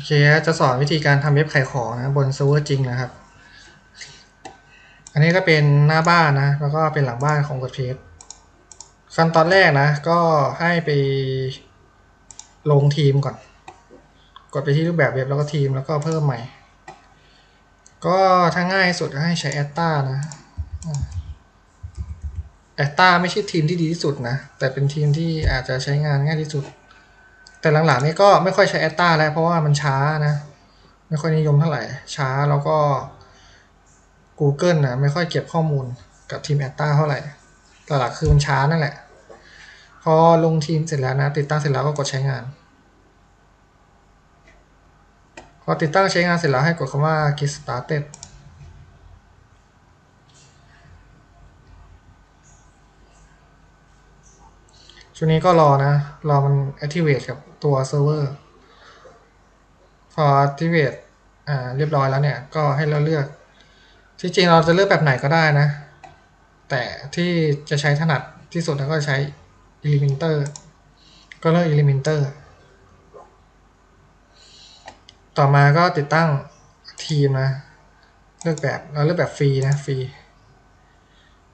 โอเคจะสอนวิธีการทำเว็บขายของนะบนเซิร์ฟเวอร์จริงนะครับ อันนี้ก็เป็นหน้าบ้านนะ แล้วก็เป็นหลังบ้านของ WordPress ขั้นตอนแรกนะ ก็ให้ไปลงทีมก่อน กดไปที่รูปแบบเว็บแล้วก็ทีมแล้วก็เพิ่มใหม่ ก็ถ้าง่ายสุดก็ให้ใช้แอตตานะแอตตาไม่ใช่ทีมที่ดีที่สุดนะ แต่เป็นทีมที่อาจจะใช้งานง่ายที่สุด แต่หลังๆนี้ก็ไม่ค่อยใช้แอตตาแล้วเพราะว่ามันช้านะ ไม่ค่อยนิยมเท่าไหร่ ช้าแล้วก็ Google นะไม่ค่อยเก็บข้อมูลกับทีมแอตตาเท่าไหร่แต่หลักคือมันช้านั่นแหละ พอลงทีมเสร็จแล้วนะ ติดตั้งเสร็จแล้วก็กดใช้งาน พอติดตั้งใช้งานเสร็จแล้วให้กดคำว่า get started ช่วงนี้ก็รอนะ รอมัน activate กับตัวเซิร์ฟเวอร์ พอ activate อ่าเรียบร้อยแล้วเนี่ย ก็ให้เราเลือก ที่จริงเราจะเลือกแบบไหนก็ได้นะ แต่ที่จะใช้ถนัดที่สุดก็ใช้ Elementor ก็เลือก Elementor ต่อมาก็ติดตั้งทีมนะ เลือกแบบเราเลือกแบบฟรีนะฟรี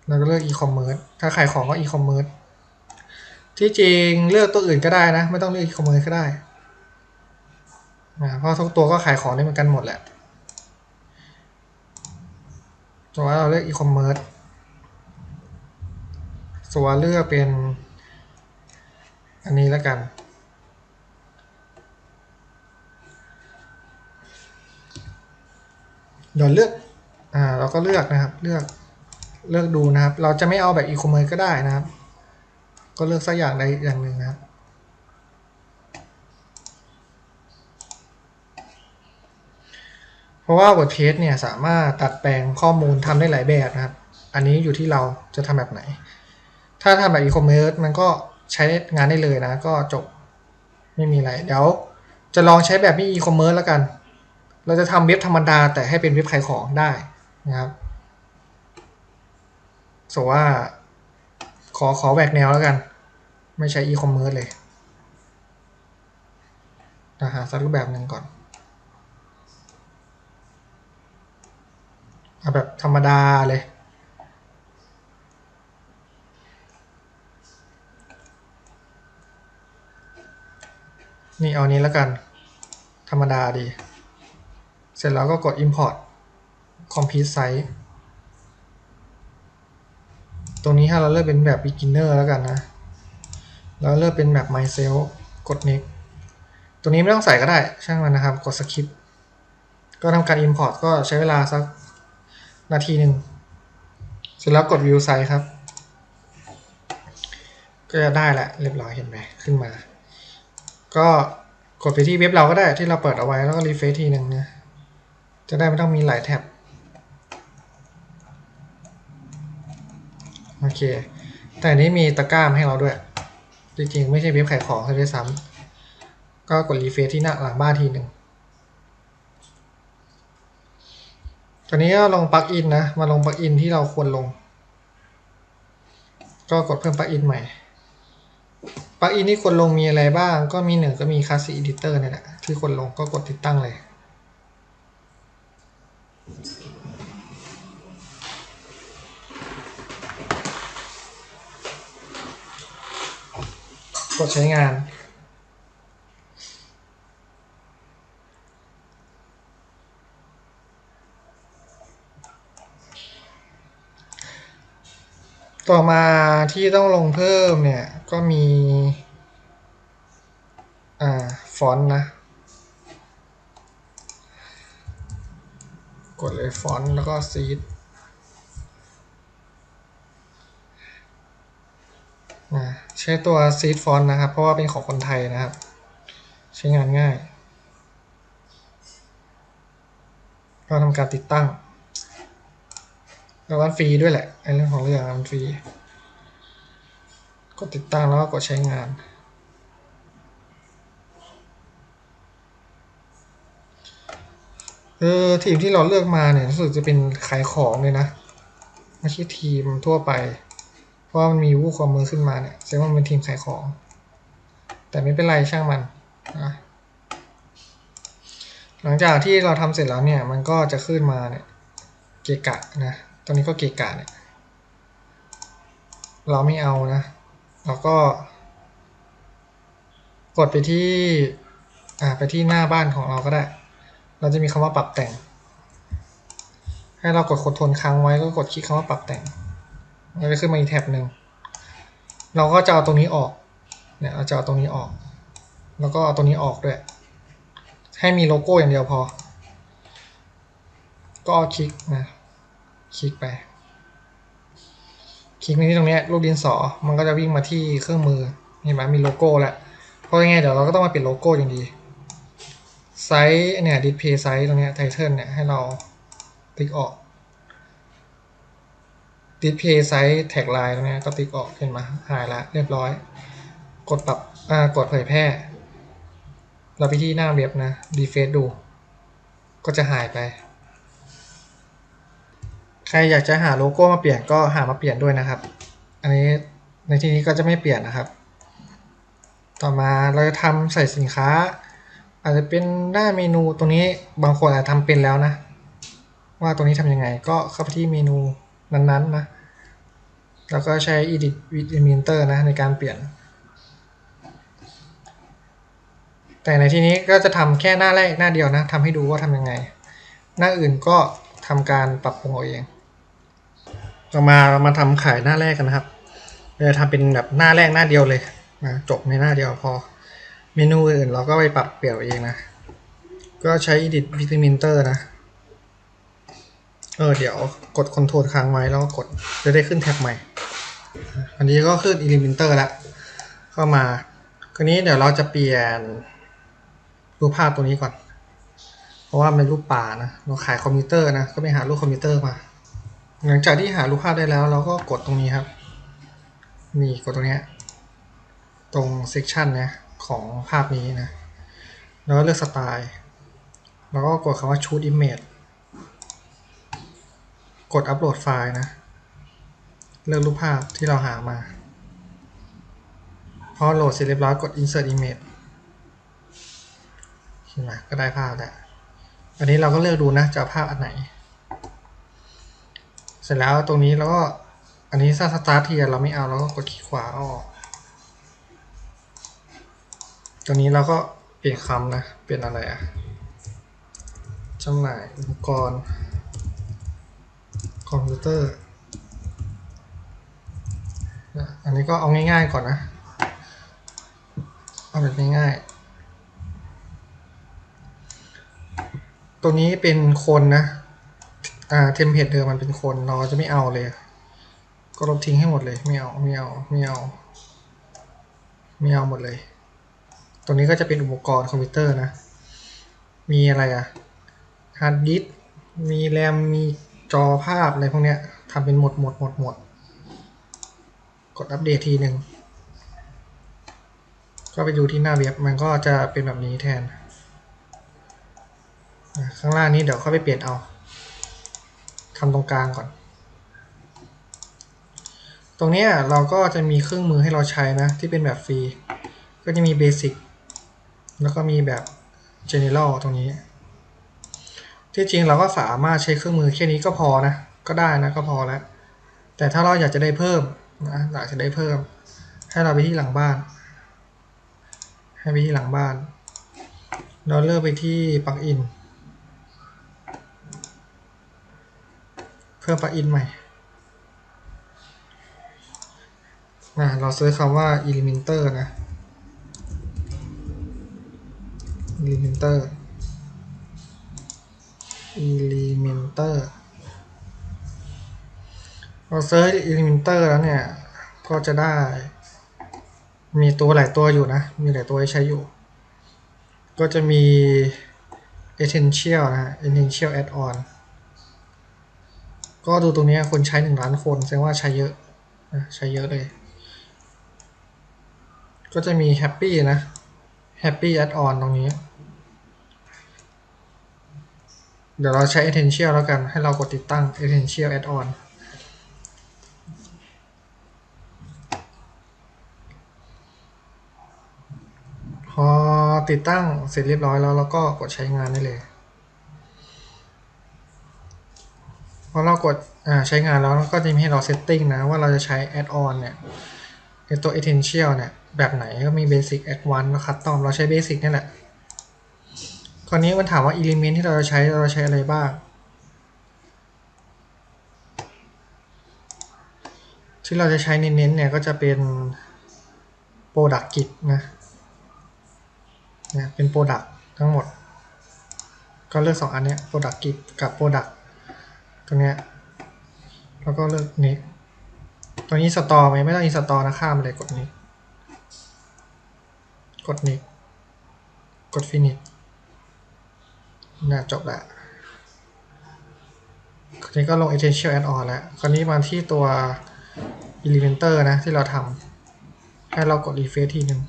แล้วก็เลือก e-commerce ถ้าขายของก็ e-commerce ที่จริงเลือกตัวอื่นก็ได้นะ ไม่ต้องเลือก e-commerce ก็ได้นะเพราะทุกตัวก็ขายของได้เหมือนกันหมดแหละตัวเราเลือก e-commerce ตัวเลือกเป็น อันนี้แล้วกันเดี๋ยวเลือก อ่า เราก็เลือกนะครับ เลือก เลือกดูนะครับ เราจะไม่เอาแบบ e-commerce ก็ได้นะครับ ก็เลือกสักอย่างใดอย่างหนึ่งนะครับเพราะว่า WordPress เนี่ยสามารถตัดแปลงข้อมูลทำได้หลายแบบนะครับ อันนี้อยู่ที่เราจะทำแบบไหน ถ้าทำแบบ e-commerce มันก็ใช้งานได้เลยนะ ก็จบไม่มีอะไร เดี๋ยวจะลองใช้แบบไม่ e-commerce แล้วกัน เราจะทำเว็บธรรมดาแต่ให้เป็นเว็บขายของได้นะครับสว่าขอขอแหวกแนวแล้วกัน ไม่ใช้ e-commerce เลยนะหาสักรูปแบบหนึ่งก่อนเอาแบบธรรมดาเลย นี่เอานี้แล้วกัน ธรรมดาดี เสร็จแล้วก็กด import complete site ตรงนี้ถ้าเราเลือกเป็นแบบ beginner แล้วกันนะ แล้วเลือกเป็นแบบ myself กด next ตัวนี้ไม่ต้องใส่ก็ได้ช่างมันนะครับ กด skip ก็ทำการ import ก็ใช้เวลาสักนาทีหนึ่งเสร็จแล้วกด view site ครับ ก็จะได้แหละเรียบร้อยเห็นไหมขึ้นมา ก็กดไปที่เว็บเราก็ได้ที่เราเปิดเอาไว้แล้วก็รีเฟซทีหนึ่งนะจะได้ไม่ต้องมีหลายแท็บโอเค แต่นี้มีตะกร้ามาให้เราด้วย จริงๆ ไม่ใช่เว็บขายของซะด้วยซ้ำก็กดรีเฟซที่หน้าหลังบ้านทีหนึ่งตอนนี้ก็ลงปลั๊กอินนะ มาลงปลั๊กอินที่เราควรลง ก็กดเพิ่มปลั๊กอินใหม่ปลั๊กอินที่ควรลงมีอะไรบ้าง ก็มีหนึ่งก็มีค a s ส i Editor เนี่ยแหละที่ควรลงก็กดติดตั้งเลย กดใช้งานต่อมาที่ต้องลงเพิ่มเนี่ย ก็มี อ่า ฟอนต์นะ กดเลยฟอนต์แล้วก็ซีดอ่าใช้ตัวซีดฟอนต์นะครับ เพราะว่าเป็นของคนไทยนะครับ ใช้งานง่าย ก็ทำการติดตั้งแล้วมันฟรีด้วยแหละไอ้เรื่องของเรื่องมันฟรีกดติดตั้งแล้วก็กดใช้งาน เออทีมที่เราเลือกมาเนี่ยรู้สึกจะเป็นขายของเลยนะ ไม่ใช่ทีมทั่วไป เพราะว่ามันมีวูคอมเมอร์ขึ้นมาเนี่ยแสดงว่ามันเป็นทีมขายของ แต่ไม่เป็นไรช่างมันนะหลังจากที่เราทำเสร็จแล้วเนี่ยมันก็จะขึ้นมาเนี่ยเกะกะนะตรงนี้ก็เกะกะเนี่ยเราไม่เอานะเราก็ กดไปที่อ่าไปที่หน้าบ้านของเราก็ได้ เราจะมีคำว่าปรับแต่ง ให้เรากดคอนโทรลค้างไว้ก็กดคลิกคำว่าปรับแต่ง มันจะขึ้นมาอีกแท็บหนึ่งเราก็จะเอาตรงนี้ออกเนี่ยเราจะเอาตรงนี้ออก แล้วก็เอาตรงนี้ออกด้วยให้มีโลโก้อย่างเดียวพอ ก็คลิกนะคลิกไป คลิกไปที่ตรงนี้รูปดินสอมันก็จะวิ่งมาที่เครื่องมือเห็นไหมมีโลโก้แล้วเพราะยังไงเดี๋ยวเราก็ต้องมาเปลี่ยนโลโก้อย่างดีไซส์เนี่ยดิสเพย์ไซส์ตรงนี้ไทเทิลเนี่ยให้เราติ๊กออก ดิสเพย์ไซส์แท็กไลน์ตรงเนี้ยก็ติ๊กออกเห็นไหมหายละเรียบร้อย กดปรับกดเผยแพร่ เราไปที่หน้าเว็บนะดีเฟซดู ก็จะหายไป ใครอยากจะหาโลโก้มาเปลี่ยนก็หามาเปลี่ยนด้วยนะครับ อันนี้ในที่นี้ก็จะไม่เปลี่ยนนะครับ ต่อมาเราจะทำใส่สินค้า อาจจะเป็นหน้าเมนูตรงนี้บางคนอาจจะทำเป็นแล้วนะ ว่าตรงนี้ทำยังไงก็เข้าไปที่เมนู นั้นๆนะ แล้วก็ใช้ edit with Elementor นะในการเปลี่ยน แต่ในที่นี้ก็จะทำแค่หน้าแรกหน้าเดียวนะทำให้ดูว่าทำยังไง หน้าอื่นก็ทำการปรับปรุงเอาเองต่อมาเรามาทำขายหน้าแรกกันนะครับเราจะทำเป็นแบบหน้าแรกหน้าเดียวเลยนะจบในหน้าเดียวพอ เมนูอื่นเราก็ไปปรับเปลี่ยนเอาเองนะ ก็ใช้ edit with Elementor นะ เออเดี๋ยวกด Ctrl ค้างไว้แล้วก็กดจะได้ขึ้นแท็บใหม่ อันนี้ก็ขึ้น Elementor แล้วเข้ามาคราวนี้เดี๋ยวเราจะเปลี่ยนรูปภาพตัวนี้ก่อน เพราะว่ามันรูปป่านะเราขายคอมพิวเตอร์นะก็ไปหารูปคอมพิวเตอร์มา หลังจากที่หารูปภาพได้แล้ว เราก็กดตรงนี้ครับ นี่กดตรงนี้ตรงเซกชันนะของภาพนี้นะแล้วเลือกสไตล์ แล้วก็กดคำว่า shoot image กดอัปโหลดไฟล์นะ เลือกรูปภาพที่เราหามา พอโหลดเสร็จเรียบร้อยกด insert image ใช่ไหมก็ได้ภาพแล้วอันนี้เราก็เลือกดูนะจะเอาภาพอันไหน เสร็จแล้วตรงนี้เราก็อันนี้สร้างสตาร์ทเทียเราไม่เอาเราก็กดคลิกขวาออกตรงนี้เราก็เปลี่ยนคำนะ เปลี่ยนอะไรอะจำหน่ายอุปกรณ์ คอมพิวเตอร์อันนี้ก็เอาง่ายๆก่อนนะ เอาแบบง่ายๆ ตัวนี้เป็นคนนะ อ่า เทมเพลตเดิมมันเป็นคนเราจะไม่เอาเลย ก็ลบทิ้งให้หมดเลย ไม่เอา ไม่เอา ไม่เอา ไม่เอาหมดเลย ตัวนี้ก็จะเป็นอุปกรณ์คอมพิวเตอร์นะ มีอะไรอะฮาร์ดดิสมีแรม มี จอภาพอะไรพวกเนี้ยทำเป็นหมดหมดหมดหมดกดอัปเดตทีหนึ่งก็ไปดูที่หน้าเว็บมันก็จะเป็นแบบนี้แทน ข้างล่างนี้เดี๋ยวเข้าไปเปลี่ยนเอาทำตรงกลางก่อน ตรงนี้เราก็จะมีเครื่องมือให้เราใช้นะ ที่เป็นแบบฟรี ก็จะมีเบสิกแล้วก็มีแบบ general ตรงนี้ ที่จริงเราก็สามารถใช้เครื่องมือแค่นี้ก็พอนะ ก็ได้นะก็พอแล้ว แต่ถ้าเราอยากจะได้เพิ่มนะอยากจะได้เพิ่ม ให้เราไปที่หลังบ้าน ให้ไปที่หลังบ้าน เราเลือกไปที่ปลั๊กอิน เพิ่มปลั๊กอินใหม่นะเราเซิร์ชคำว่า Elementor นะ Elementor Elementor พอเซิร์ช Elementor แล้วเนี่ย ก็จะได้ มีตัวหลายตัวอยู่นะ มีหลายตัวให้ใช้อยู่ ก็จะมี Essential นะ Essential Add-on ก็ดูตรงนี้คนใช้หนึ่งล้านคน แสดงว่าใช้เยอะนะใช้เยอะเลย ก็จะมี Happy นะ Happy Add-on ตรงนี้ เดี๋ยวเราใช้ essential แล้วกัน ให้เรากดติดตั้ง essential add-on พอติดตั้งเสร็จเรียบร้อยแล้วเราก็กดใช้งานได้เลยพอเรากดใช้งานแล้วก็จะมีให้เราเซตติ้งนะ ว่าเราจะใช้ add-on เนี่ยในตัว essential เนี่ย แบบไหนก็มี basic advanced แล้ว custom เราใช้ basic นี่แหละ คราวนี้มันถามว่า element ที่เราจะใช้เราใช้อะไรบ้าง ที่เราจะใช้เน้นๆเนี่ยก็จะเป็น product kit นะเนี่ยเป็น product ทั้งหมด ก็เลือกสองอันเนี้ย product kit กับ product ตัวเนี้ยแล้วก็เลือกนี้ ตัวนี้สตอไหมไม่ต้องอินสตอนะข้ามเลยกดนี้ กดนี้ กด finish น่าจบละคราวนี้ก็ลง essential add on แล้ว คราวนี้มาที่ตัว Elementor นะที่เราทำให้เรากด refresh ทีหนึ่ง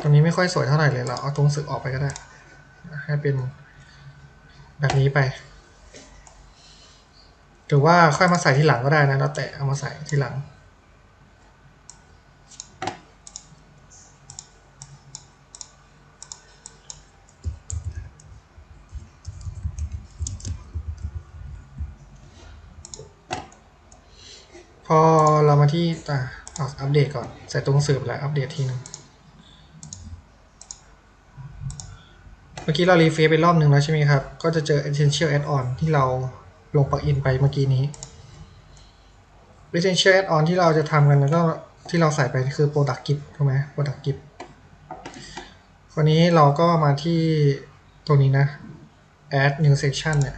ตรงนี้ไม่ค่อยสวยเท่าไหร่เลยเราเอาตรงสึกออกไปก็ได้ ให้เป็นแบบนี้ไป หรือว่าค่อยมาใส่ที่หลังก็ได้นะแล้วแต่เอามาใส่ที่หลัง พอเรามา ที่อะเอาอัปเดตก่อน ใส่ตรงสืบแล้วอัปเดตทีนึง เมื่อกี้เรารีเฟรชไปรอบหนึ่งแล้วใช่ไหมครับ ก็จะเจอ essential add on ที่เราลงปลักอินไปเมื่อกี้นี้ essential add on ที่เราจะทำกันแล้วก็ที่เราใส่ไปคือ product gift ถูกไหม product gift คราวนี้เราก็มาที่ตรงนี้นะ add new section เนี่ย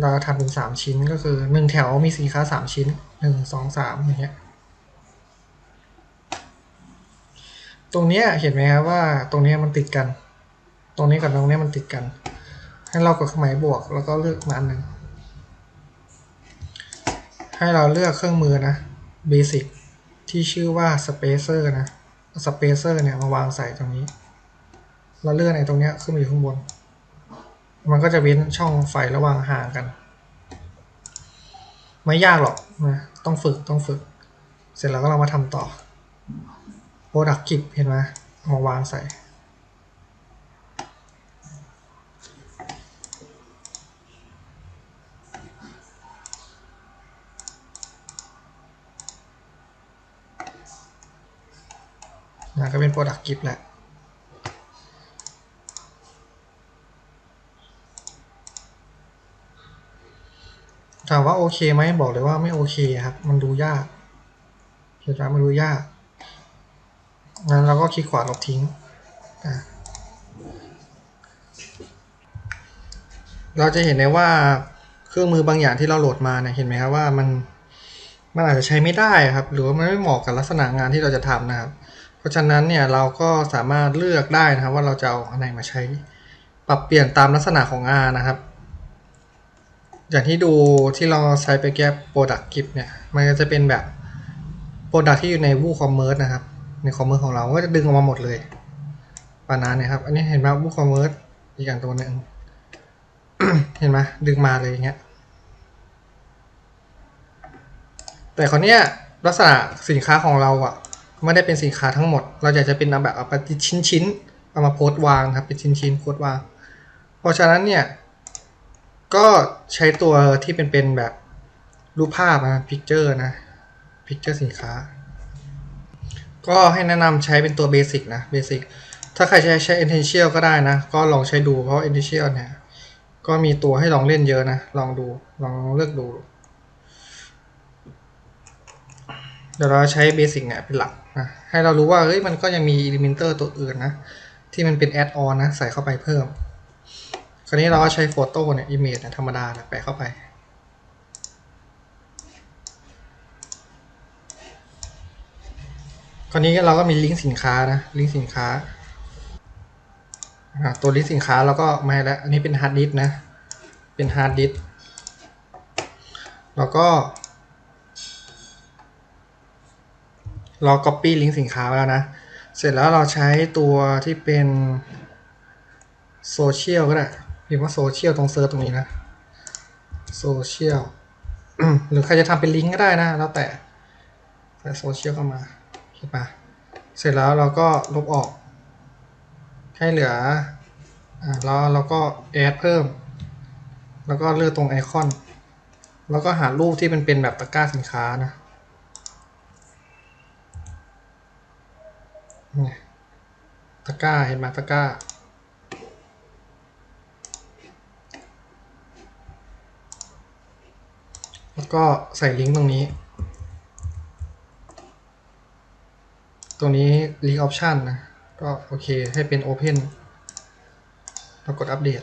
เราทำเป็น 3 ชิ้นก็คือ 1 แถวมีสินค้า 3 ชิ้น 1 2 3องสามอย่างเงี้ยตรงเนี้ยเห็นไหมครับว่าตรงเนี้ยมันติดกัน ตรงนี้กับตรงนี้มันติดกัน ให้เรากดเครื่องหมายบวกแล้วก็เลือกมาอันหนึ่งให้เราเลือกเครื่องมือนะ Basic ที่ชื่อว่า Spacer นะ Spacer เนี่ยมาวางใส่ตรงนี้เราเลื่อนไอ้ตรงเนี้ยขึ้นมาอยู่ข้างบน มันก็จะเว้นช่องไฟระหว่างห่างกัน ไม่ยากหรอกนะต้องฝึกต้องฝึก เสร็จแล้วก็เรามาทำต่อ Product Kit เห็นไหมเอามาวางใส่ นะก็เป็น Product Gift แหละามว่าโอเคไหมบอกเลยว่าไม่โอเคครับ มันดูยากเห็นไหมมันดูยากงั้นเราก็คลิกขวาลบทิ้งเราจะเห็นได้ว่าเครื่องมือบางอย่างที่เราโหลดมาเนี่ยเห็นไหมครับว่ามันมันอาจจะใช้ไม่ได้ครับ หรือว่ามันไม่เหมาะกับลักษณะงานที่เราจะทำนะครับ เพราะฉะนั้นเนี่ยเราก็สามารถเลือกได้นะครับว่าเราจะเอาอันไหนมาใช้ ปรับเปลี่ยนตามลักษณะของงานนะครับ อย่างที่ดูที่เราใช้ไปแก้ Product Gift เนี่ย มันจะเป็นแบบ Product ที่อยู่ใน WooCommerce นะครับ ในคอมเมอร์ของเราก็จะดึงออกมาหมดเลยปานาเนี่ยครับ อันนี้เห็นไหม WooCommerce อีกอย่างตัวหนึ่งเห็นไหมดึงมาเลยอย่างเงี้ย แต่คนเนี้ยลักษณะสินค้าของเราอะไม่ได้เป็นสินค้าทั้งหมด เราอยากจะเป็นแบบเอาไปชิ้นชิ้นๆเอามาโพสต์วางครับเป็นชิ้นชิ้นๆโพสต์วาง เพราะฉะนั้นเนี่ย ก็ใช้ตัวที่เป็นเป็นแบบรูปภาพนะพิกเจอร์นะพิกเจอร์สินค้า ก็ให้แนะนำใช้เป็นตัวเบสิกนะเบสิกถ้าใครใช้ใช้ Essential ก็ได้นะ ก็ลองใช้ดูเพราะ Essential เนี่ย ก็มีตัวให้ลองเล่นเยอะนะ ลองดูลองเลือกดู เดี๋ยวเราใช้เบสิกเนี่ยเป็นหลักนะให้เรารู้ว่าเฮ้ยมันก็ยังมี Elementor ตัวอื่นนะ ที่มันเป็นแอดออนนะ ใส่เข้าไปเพิ่ม ราวนี้เราก็ใช้โฟโต้เนี่ย image เนี่ยธรรมดาแปะเข้าไป คราวนี้เราก็มีลิงก์สินค้านะ ลิงก์สินค้า ตัวลิงก์สินค้าเราก็มาแล้ว อันนี้เป็นฮาร์ดดิสก์นะ เป็นฮาร์ดดิสก์แล้วก็ เรา copy ลิงก์สินค้าแล้วนะ เสร็จแล้วเราใช้ตัวที่เป็นโซเชียลก็ได้ พิมพ์ว่าโซเชียลตรงเซิร์ชตรงนี้นะโซเชียลหรือใครจะทำเป็นลิงก์ก็ได้นะ แล้วแต่ใส่โซเชียลเข้ามาเห็นปะเสร็จแล้วเราก็ลบออก ให้เหลืออ่าแล้วเราก็แอดเพิ่ม แล้วก็เลือกตรงไอคอน แล้วก็หารูปที่มันเป็นแบบตะกร้าสินค้านะตะกร้าเห็นไหมตะกร้า แล้วก็ใส่ลิงก์ตรงนี้ ตรงนี้ link option นะ ก็โอเคให้เป็น open แล้วกดอัปเดต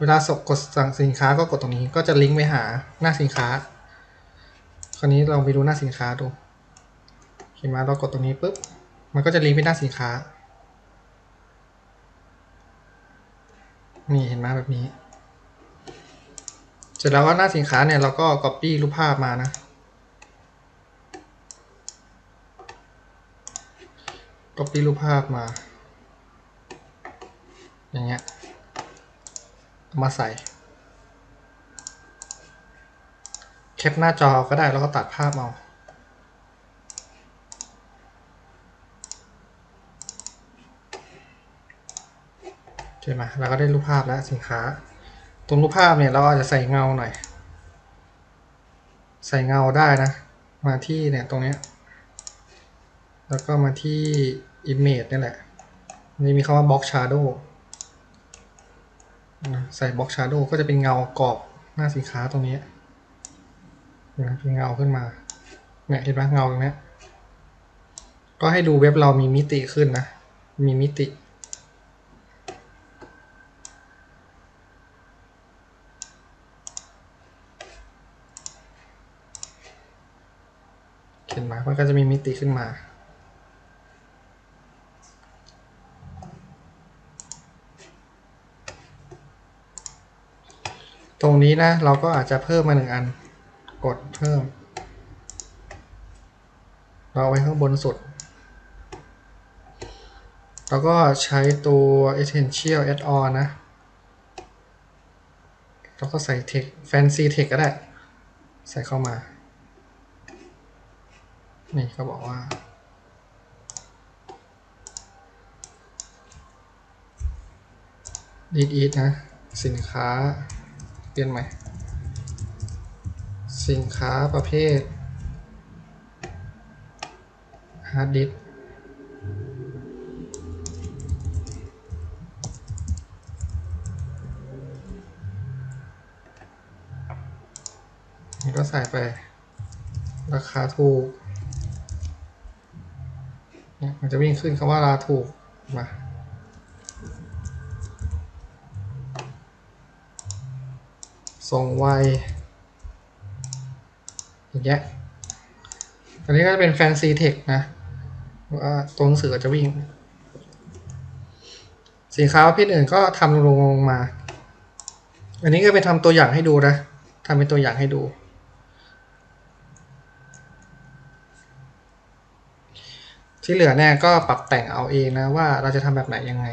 เวลาสกกดสั่งสินค้าก็กดตรงนี้ ก็จะลิงก์ไปหาหน้าสินค้า คราวนี้เราไปดูหน้าสินค้าดูเห็นไหมเรากดตรงนี้ปุ๊บ มันก็จะลิงก์ไปหน้าสินค้า นี่เห็นไหมแบบนี้ ร็จแล้วว่าหน้าสินค้าเนี่ยเราก็ copy รูปภาพมานะ copy รูปภาพมา อย่างเงี้ย มาใส่ แคปหน้าจอก็ได้แล้วก็ตัดภาพเอาใช่ไหมเราก็ได้รูปภาพแล้วสินค้า ตรงรูปภาพเนี่ยเราอาจจะใส่เงาหน่อย ใส่เงาได้นะ มาที่เนี่ยตรงเนี้ยแล้วก็มาที่ image นี่แหละนจะมีคำว่า box shadow ใส่ box shadow ก็จะเป็นเงากรอบหน้าสินค้าตรงนี้นะเป็นเงาขึ้นมา เนี่ยเห็นไหมเงาตรงนี้ก็ให้ดูเว็บเรามีมิติขึ้นนะ มีมิติ ห็นไหมมันก็จะมีมิติขึ้นมาตรงนี้นะเราก็อาจจะเพิ่มมาหนึ่งอัน กดเพิ่ม เราเอาไว้ข้างบนสุด แล้วก็ใช้ตัว essential add on นะ แล้วก็ใส่ text fancy text ก็ได้ ใส่เข้ามา นี่ก็บอกว่า ดีดีนะ สินค้า เปลี่ยนใหม่ สินค้าประเภทฮาร์ดดิสนี่ก็ใส่ไป ราคาถูก เนี่ยมันจะวิ่งขึ้นคำว่าราถูกมาส่งไวอย่างเงี้ยอันนี้ก็จะเป็น Fancy Text นะว่าตัวหนังสือจะวิ่ง สินค้าประเภทอื่นก็ทำลงลงมา อันนี้ก็ไปทำตัวอย่างให้ดูนะทำเป็นตัวอย่างให้ดู ที่เหลือเนี่ยก็ปรับแต่งเอาเองนะว่าเราจะทำแบบไหนยังไง